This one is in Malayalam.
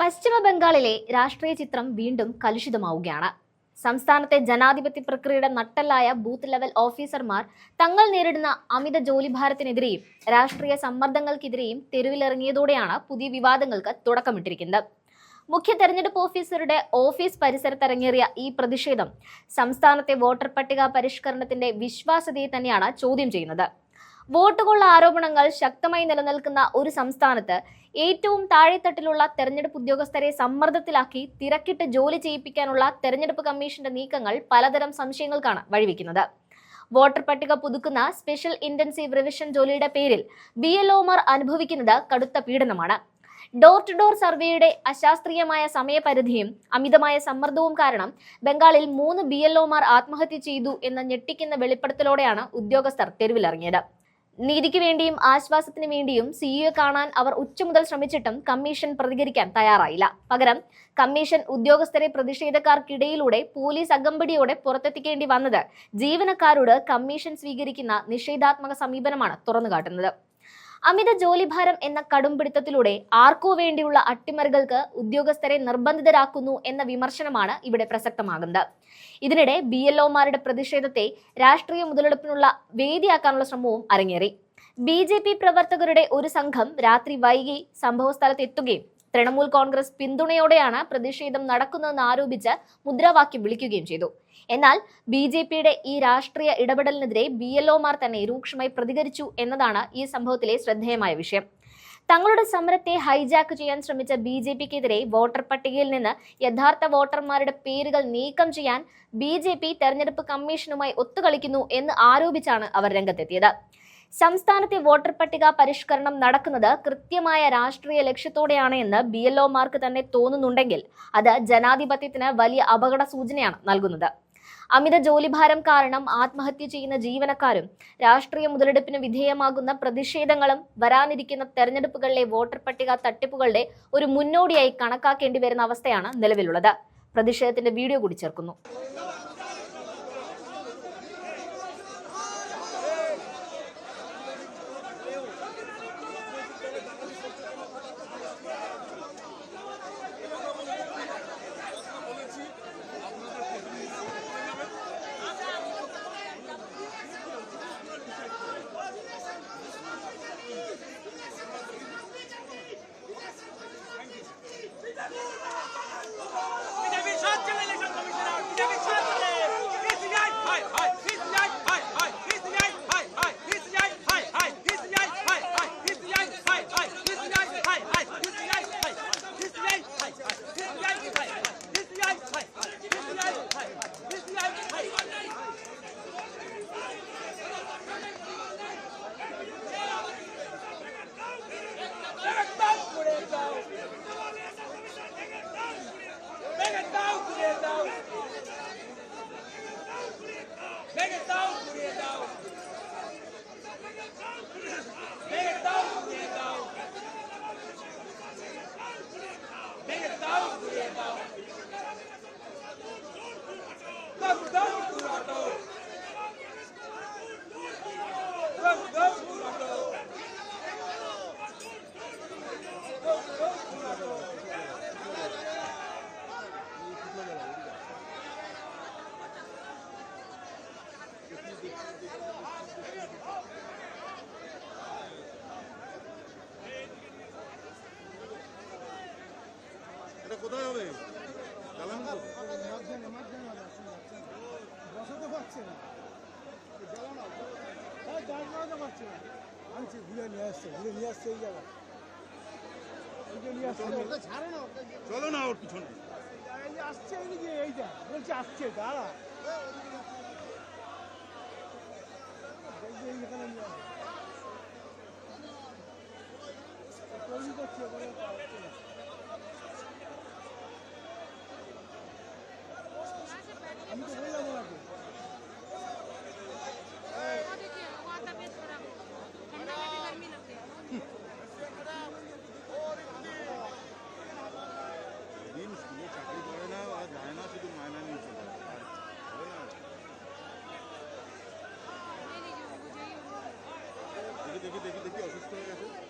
പശ്ചിമ ബംഗാളിലെ രാഷ്ട്രീയ ചിത്രം വീണ്ടും കലുഷിതമാവുകയാണ്. സംസ്ഥാനത്തെ ജനാധിപത്യ പ്രക്രിയയുടെ നട്ടല്ലായ ബൂത്ത് ലെവൽ ഓഫീസർമാർ തങ്ങൾ നേരിടുന്ന അമിത ജോലിഭാരത്തിനെതിരെയും രാഷ്ട്രീയ സമ്മർദ്ദങ്ങൾക്കെതിരെയും തെരുവിലിറങ്ങിയതോടെയാണ് പുതിയ വിവാദങ്ങൾക്ക് തുടക്കമിട്ടിരിക്കുന്നത്. മുഖ്യ തെരഞ്ഞെടുപ്പ് ഓഫീസറുടെ ഓഫീസ് പരിസരത്തിറങ്ങേറിയ ഈ പ്രതിഷേധം സംസ്ഥാനത്തെ വോട്ടർ പട്ടിക പരിഷ്കരണത്തിന്റെ വിശ്വാസ്യതയെ തന്നെയാണ് ചോദ്യം ചെയ്യുന്നത്. വോട്ടുകൊള്ള ആരോപണങ്ങൾ ശക്തമായി നിലനിൽക്കുന്ന ഒരു സംസ്ഥാനത്ത് ഏറ്റവും താഴെത്തട്ടിലുള്ള തെരഞ്ഞെടുപ്പ് ഉദ്യോഗസ്ഥരെ സമ്മർദ്ദത്തിലാക്കി തിരക്കിട്ട് ജോലി ചെയ്യിപ്പിക്കാനുള്ള തെരഞ്ഞെടുപ്പ് കമ്മീഷന്റെ നീക്കങ്ങൾ പലതരം സംശയങ്ങൾക്കാണ് വഴിവെക്കുന്നത്. വോട്ടർ പട്ടിക പുതുക്കുന്ന സ്പെഷ്യൽ ഇന്റൻസീവ് റിവിഷൻ ജോലിയുടെ പേരിൽ ബി എൽ ഒമാർ അനുഭവിക്കുന്നത് കടുത്ത പീഡനമാണ്. ഡോർ ടു ഡോർ സർവേയുടെ അശാസ്ത്രീയമായ സമയപരിധിയും അമിതമായ സമ്മർദ്ദവും കാരണം ബംഗാളിൽ മൂന്ന് ബി എൽ ഒമാർ ആത്മഹത്യ ചെയ്തു എന്ന ഞെട്ടിക്കുന്ന വെളിപ്പെടുത്തലോടെയാണ് ഉദ്യോഗസ്ഥർ തെരുവിലിറങ്ങിയത്. നീതിക്ക് വേണ്ടിയും ആശ്വാസത്തിന് വേണ്ടിയും സിഇഒ കാണാൻ അവർ ഉച്ച മുതൽ ശ്രമിച്ചിട്ടും കമ്മീഷൻ പ്രതികരിക്കാൻ തയ്യാറായില്ല. പകരം കമ്മീഷൻ ഉദ്യോഗസ്ഥരെ പ്രതിഷേധക്കാർക്കിടയിലൂടെ പോലീസ് അകമ്പടിയോടെ പുറത്തെത്തിക്കേണ്ടി വന്നത് ജീവനക്കാരോട് കമ്മീഷൻ സ്വീകരിക്കുന്ന നിഷേധാത്മക സമീപനമാണ് തുറന്നുകാട്ടുന്നത്. അമിത ജോലിഭാരം എന്ന കടുംപിടുത്തത്തിലൂടെ ആർക്കോ വേണ്ടിയുള്ള അട്ടിമറികൾക്ക് ഉദ്യോഗസ്ഥരെ നിർബന്ധിതരാക്കുന്നു എന്ന വിമർശനമാണ് ഇവിടെ പ്രസക്തമാകുന്നത്. ഇതിനിടെ ബി എൽ പ്രതിഷേധത്തെ രാഷ്ട്രീയ മുതലെടുപ്പിനുള്ള വേദിയാക്കാനുള്ള ശ്രമവും അരങ്ങേറി. ബി പ്രവർത്തകരുടെ ഒരു സംഘം രാത്രി വൈകി സംഭവസ്ഥലത്ത് എത്തുകയും തൃണമൂൽ കോൺഗ്രസ് പിന്തുണയോടെയാണ് പ്രതിഷേധം നടക്കുന്നതെന്ന് ആരോപിച്ച് മുദ്രാവാക്യം വിളിക്കുകയും ചെയ്തു. എന്നാൽ ബി ജെ പിയുടെ ഈ രാഷ്ട്രീയ ഇടപെടലിനെതിരെ ബി എൽ ഒമാർ തന്നെ രൂക്ഷമായി പ്രതികരിച്ചു എന്നതാണ് ഈ സംഭവത്തിലെ ശ്രദ്ധേയമായ വിഷയം. തങ്ങളുടെ സമരത്തെ ഹൈജാക്ക് ചെയ്യാൻ ശ്രമിച്ച ബി ജെ പിക്കെതിരെ വോട്ടർ പട്ടികയിൽ നിന്ന് യഥാർത്ഥ വോട്ടർമാരുടെ പേരുകൾ നീക്കം ചെയ്യാൻ ബി ജെ പി തെരഞ്ഞെടുപ്പ് കമ്മീഷനുമായി ഒത്തുകളിക്കുന്നു എന്ന് ആരോപിച്ചാണ് അവർ രംഗത്തെത്തിയത്. സംസ്ഥാനത്തെ വോട്ടർ പട്ടിക പരിഷ്കരണം നടക്കുന്നത് കൃത്യമായ രാഷ്ട്രീയ ലക്ഷ്യത്തോടെയാണ് എന്ന് ബി എൽ ഒമാർക്ക് തന്നെ തോന്നുന്നുണ്ടെങ്കിൽ അത് ജനാധിപത്യത്തിന് വലിയ അപകട സൂചനയാണ് നൽകുന്നത്. അമിത ജോലിഭാരം കാരണം ആത്മഹത്യ ചെയ്യുന്ന ജീവനക്കാരും രാഷ്ട്രീയ മുതലെടുപ്പിന് വിധേയമാകുന്ന പ്രതിഷേധങ്ങളും വരാനിരിക്കുന്ന തെരഞ്ഞെടുപ്പുകളിലെ വോട്ടർ പട്ടിക തട്ടിപ്പുകളുടെ ഒരു മുന്നോടിയായി കണക്കാക്കേണ്ടി വരുന്ന അവസ്ഥയാണ് നിലവിലുള്ളത്. പ്രതിഷേധത്തിന്റെ വീഡിയോ കൂടി ചേർക്കുന്നു. এটা কোথায় হবে? জ্বালানো তো? বসাতে পারছে না। হ্যাঁ করাতে পারছে না। আনছে ঘুরে নিয়ে আসছে ঘুরে নিয়ে আসছে এই জায়গা এই নিয়ে আসছে। ছাড়ে না চলো না ওর পিছনে। আসছে এই যে এইটা বলছে আসছে দাঁড়া। দেখি দেখি দেখি অসুস্থ হয়ে গেছে।